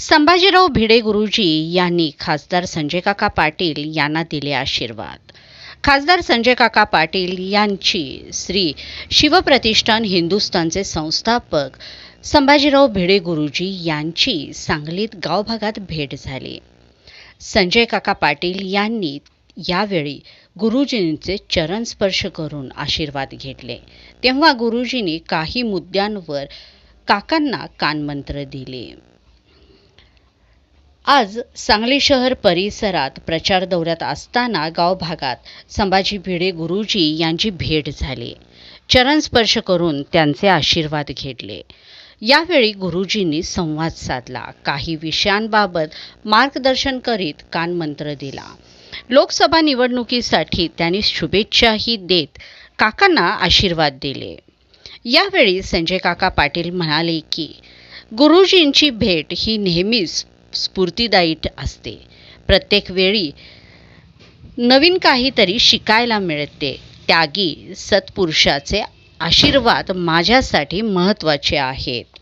संभाजीराव भिडे गुरुजी यांनी खासदार संजय काका पाटील यांना दिले आशीर्वाद. खासदार संजय काका पाटील यांची श्री शिवप्रतिष्ठान हिंदुस्थानचे संस्थापक संभाजीराव भिडे गुरुजी यांची सांगलीत गावभागात भेट झाली. संजय काका पाटील यांनी यावेळी गुरुजींचे चरण स्पर्श करून आशीर्वाद घेतले. तेव्हा गुरुजींनी काही मुद्द्यांवर काकांना कानमंत्र दिले. आज सांगली शहर परिसरात प्रचार दौऱ्यात असताना गाव भागात संभाजी भिडे गुरुजी यांची भेट झाली. चरण स्पर्श करून त्यांचे आशीर्वाद घेतले. यावेळी गुरुजींनी संवाद साधला. काही विषयांबाबत मार्गदर्शन करीत कानमंत्र दिला. लोकसभा निवडणुकीसाठी त्यांनी शुभेच्छाही देत काकांना आशीर्वाद दिले. यावेळी संजय काका पाटील म्हणाले की गुरुजींची भेट ही नेहमीच स्फूर्तीदायी असते. प्रत्येक वेळी नवीन काहीतरी शिकायला मिळते. त्यागी सत्पुरुषाचे आशीर्वाद माझ्यासाठी महत्त्वाचे आहेत.